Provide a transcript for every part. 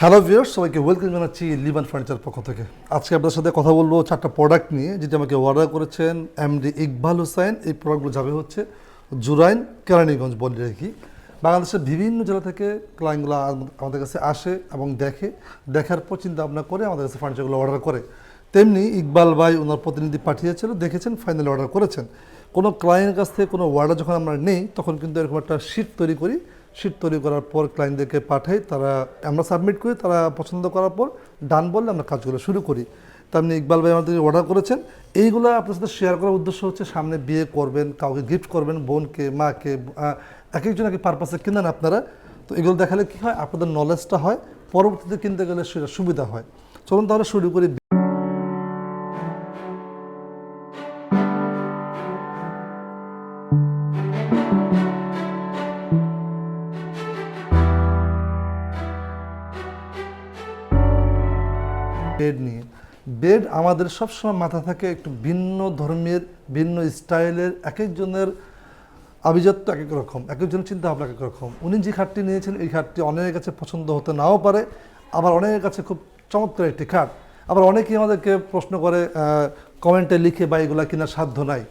Hello viewers সবাইকে welcome জানাচ্ছি লিবান furniture পক্ষ থেকে। আজকে আপনার সাথে কথা বলব চারটা প্রোডাক্ট নিয়ে, যেটা আমাকে অর্ডার করেছেন এমডি ইকবাল হোসেন। এই প্রোডাক্টগুলো যাবে হচ্ছে জুরাইন কেরানীগঞ্জ বলে রাখি। বাংলাদেশের বিভিন্ন জেলা থেকে ক্লায়েন্টগুলো আমাদের কাছে আসে এবং দেখে। দেখার পর চিন্তা ভাবনা করে আমাদের কাছে ফার্নিচারগুলো অর্ডার করে। তেমনি ইকবাল ভাই ওনার প্রতিনিধি পাঠিয়েছিল, দেখেছেন ফাইনালি অর্ডার করেছেন। কোনো ক্লায়েন্টের কাছ থেকে কোনো অর্ডার যখন আমরা নেই, তখন কিন্তু এরকম একটা শিট তৈরি করি শিট তৈরি করার পর ক্লায়েন্টদেরকে পাঠাই, তারা, আমরা সাবমিট করি, তারা পছন্দ করার পর ডান বললে আমরা কাজগুলো শুরু করি। তেমনি ইকবাল ভাই আমাদের অর্ডার করেছেন। এইগুলো আপনার সাথে শেয়ার করার উদ্দেশ্য হচ্ছে সামনে বিয়ে করবেন, কাউকে গিফট করবেন, বোনকে, মাকে এক একজন এক পারপাসে কিনেন আপনারা। তো এগুলো দেখালে কি হয়? আপনাদের নলেজটা হয়, পরবর্তীতে কিনতে গেলে সেটা সুবিধা হয়। চলুন তাহলে শুরু করি বেড নিয়ে। বেড আমাদের সবসময় মাথা থাকে একটু ভিন্ন ধর্মের, ভিন্ন স্টাইলের এক একজনের আভিজাত্য এক এক রকম এক একজনের চিন্তা ভাবনা এক এক রকম। উনি যে খাটটি নিয়েছেন, এই খাটটি অনেকের কাছে পছন্দ হতে নাও পারে, আবার অনেকের কাছে খুব চমৎকার একটি খাট। আবার অনেকেই আমাদেরকে প্রশ্ন করে কমেন্টে লিখে বা এগুলো কিনা সাধ্য নাই?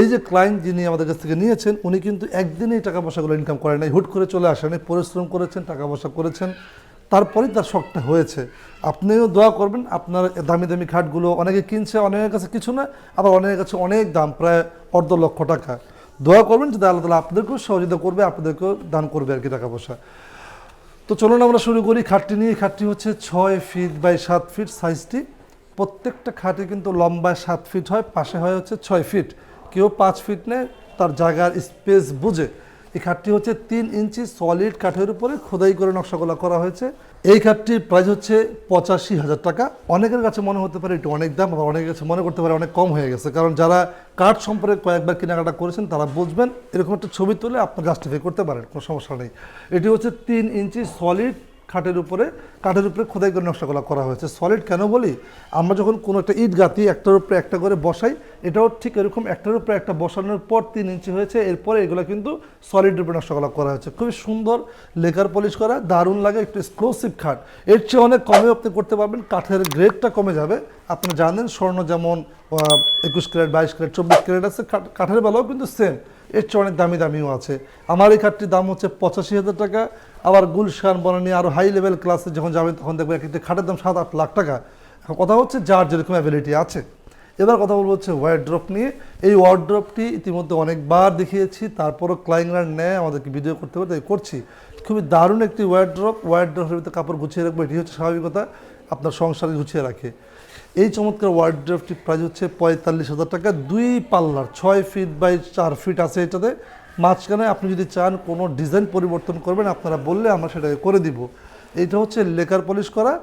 এই যে ক্লায়েন্ট যিনি আমাদের কাছ থেকে নিয়েছেন, উনি কিন্তু একদিনেই টাকা পয়সাগুলো ইনকাম করেন নাই। হুট করে চলে আসেন, পরিশ্রম করেছেন, টাকা পয়সা করেছেন। তারপরেই তার শখটা হয়েছে। আপনিও দোয়া করবেন, আপনার দামি দামি খাটগুলো অনেকে কিনছে, অনেকের কাছে কিছু না, আবার অনেকের কাছে অনেক দাম, প্রায় অর্ধ লক্ষ টাকা। দোয়া করবেন যদি আল্লাহ তালা আপনাদেরকেও সহযোগিতা করবে, আপনাদেরকেও দান করবে আর কি টাকা পয়সা। তো চলুন আমরা শুরু করি খাটটি নিয়ে। খাটটি হচ্ছে ছয় ফিট বাই সাত ফিট সাইজটি। প্রত্যেকটা খাটে কিন্তু লম্বায় সাত ফিট হয়, পাশে হয় হচ্ছে ছয় ফিট। কেউ পাঁচ ফিট নেয়, তার জায়গার স্পেস বুঝে এই খাটটি হচ্ছে তিন ইঞ্চি সলিড কাঠের উপরে খোদাই করে নকশাগুলো করা হয়েছে। এই খাটটির প্রাইস হচ্ছে পঁচাশি হাজার টাকা। অনেকের কাছে মনে হতে পারে এটি অনেক দাম, আবার অনেকের কাছে মনে করতে পারে অনেক কম হয়ে গেছে। কারণ যারা কাঠ সম্পর্কে কয়েকবার কেনাকাটা করেছেন, তারা বুঝবেন এরকম একটা ছবি তুলে আপনার জাস্টিফাই করতে পারেন, কোনো সমস্যা নেই। এটি হচ্ছে তিন ইঞ্চি সলিড খাটের উপরে, কাঠের উপরে খোদাই করে নকশাগুলো করা হয়েছে। সলিড কেন বলি? আমরা যখন কোনো একটা ইট গাঁথি একটার উপরে একটা করে বসাই, এটাও ঠিক এরকম একটার উপরে একটা বসানোর পর তিন ইঞ্চি হয়েছে, এরপরে এগুলো কিন্তু সলিড উপরে নকশাগুলো করা হয়েছে। খুবই সুন্দর লেকার পলিশ করা, দারুণ লাগে, একটু এক্সক্লুসিভ খাট। এর চেয়ে অনেক কমে আপনি করতে পারবেন, কাঠের গ্রেডটা কমে যাবে। আপনি জানেন, স্বর্ণ যেমন একুশ ক্যারেট, বাইশ ক্যারেট, চব্বিশ ক্যারেট আছে কাঠের বেলাও কিন্তু সেম এর চেয়ে অনেক দামি দামিও আছে। আমার এই খাটটির দাম হচ্ছে পঁচাশি হাজার টাকা। আবার গুলশান বনানি আরও হাই লেভেল ক্লাসে যখন যাবেন, তখন দেখবেন এক একটি খাটের দাম সাত, আট লাখ টাকা। কথা হচ্ছে যার যেরকম অ্যাবিলিটি আছে। এবার কথা বলব হচ্ছে ওয়ার্ড্রপ নিয়ে। এই ওয়ার্ড্রপটি ইতিমধ্যে অনেকবার দেখিয়েছি, তারপরও ক্লাইন্টরা নেয়, আমাদেরকে ভিডিও করতে হবে, তাই করছি। খুবই দারুণ একটি ওয়ার্ড্রপ ওয়ার্ড্রপের ভিতরে কাপড় গুছিয়ে রাখব, এটি হচ্ছে স্বাভাবিকতা। আপনার সংসারে গুছিয়ে রাখে। এই চমৎকার ওয়ার্ড্রপটি প্রাইস হচ্ছে পঁয়তাল্লিশ হাজার টাকা। দুই পাল্লার, ছয় ফিট বাই চার ফিট আছে এটাতে। মাঝখানে আপনি যদি চান কোনো ডিজাইন পরিবর্তন করবেন, আপনারা বললে আমরা সেটাকে করে দিব। এইটা হচ্ছে লেকার পলিশ করা।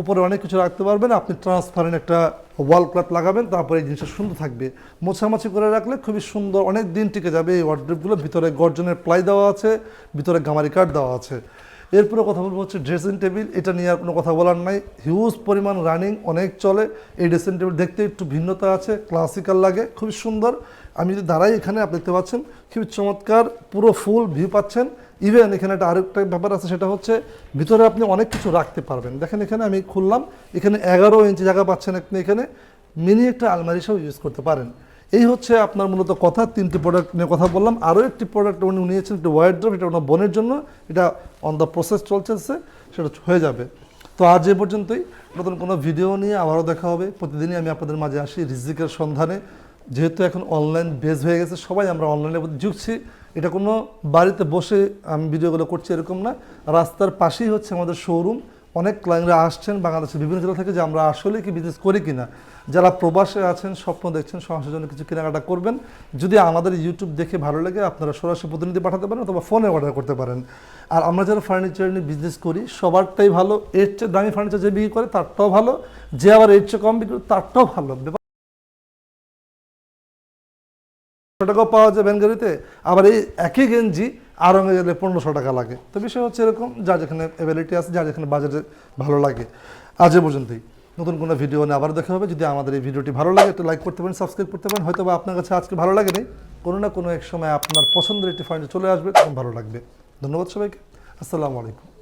উপরে অনেক কিছু রাখতে পারবেন। আপনি ট্রান্সপারেন্ট একটা ওয়াল ক্লথ লাগাবেন, তারপরে এই জিনিসটা সুন্দর থাকবে। মোছামাছি করে রাখলে খুবই সুন্দর, অনেক দিন টিকে যাবে এই ওয়ার্ড্রপগুলো ভিতরে গর্জনের প্লাই দেওয়া আছে, ভিতরে গামারি কাঠ দেওয়া আছে। এরপরে কথা বলব হচ্ছে ড্রেসিং টেবিল এটা নিয়ে আর কোনো কথা বলার নাই। হিউজ পরিমাণ রানিং অনেক চলে। এই ড্রেসিং টেবিল দেখতে একটু ভিন্নতা আছে ক্লাসিক্যাল লাগে, খুবই সুন্দর। আমি যদি দাঁড়াই এখানে, আপনি দেখতে পাচ্ছেন, খুবই চমৎকার, পুরো ফুল ভিউ পাচ্ছেন। ইভেন এখানে একটা আরেকটা ব্যাপার আছে, সেটা হচ্ছে ভিতরে আপনি অনেক কিছু রাখতে পারবেন। দেখেন এখানে আমি খুললাম, এখানে এগারো ইঞ্চি জায়গা পাচ্ছেন আপনি এখানে। মিনি একটা আলমারি সব ইউজ করতে পারেন। এই হচ্ছে আপনার মূলত কথা, তিনটি প্রোডাক্ট নিয়ে কথা বললাম। আরও একটি প্রোডাক্ট উনি নিয়েছেন, একটি ওয়ার্ড্রপ এটা ওনার বোনের জন্য। এটা অন দ্য প্রসেস চলতেছে সেটা হয়ে যাবে। তো আজ এ পর্যন্তই। নতুন কোনো ভিডিও নিয়ে আবারও দেখা হবে। প্রতিদিনই আমি আপনাদের মাঝে আসি রিজিকের সন্ধানে। যেহেতু এখন অনলাইন বেজ হয়ে গেছে, সবাই আমরা অনলাইনের প্রতি ঝুঁকছি এটা কোনো বাড়িতে বসে আমি ভিডিওগুলো করছি এরকম না। রাস্তার পাশেই হচ্ছে আমাদের শোরুম অনেক ক্লায়েন্টরা আসছেন বাংলাদেশের বিভিন্ন জেলা থেকে যে আমরা আসলে কি বিজনেস করি কিনা। যারা প্রবাসে আছেন, স্বপ্ন দেখছেন, সংসারের জন্য কিছু কেনাকাটা করবেন, যদি আমাদের ইউটিউব দেখে ভালো লাগে, আপনারা সরাসরি প্রতিনিধি পাঠাতে পারেন অথবা ফোনে অর্ডার করতে পারেন। আর আমরা যারা ফার্নিচার নিয়ে বিজনেস করি, সবারটাই ভালো। এর চেয়ে দামি ফার্নিচার যে বিক্রি করে, তারটাও ভালো। যে আবার এর চেয়ে কম বিক্রি করে, তারটাও ভালো। ব্যাপার পাওয়া যায় ব্যাঙ্গারিতে আবার এই একই গেঞ্জি আরঙে গেলে পনেরোশো টাকা লাগে। তো বিষয় হচ্ছে এরকম যা যেখানে অ্যাভেলিটি আছে যা যেখানে বাজেটে ভালো লাগে। আজ পর্যন্তই। নতুন কোনো ভিডিও নিয়ে আবার দেখা হবে। যদি আমাদের এই ভিডিওটি ভালো লাগে, একটু লাইক করতে পারেন সাবস্ক্রাইব করতে পারেন। হয়তো বা আপনার কাছে আজকে ভালো লাগে নেই, কোনো না কোনো এক সময় আপনার পছন্দের একটি ফাইন্ড চলে আসবে, তখন ভালো লাগবে। ধন্যবাদ সবাইকে। আসসালামু আলাইকুম।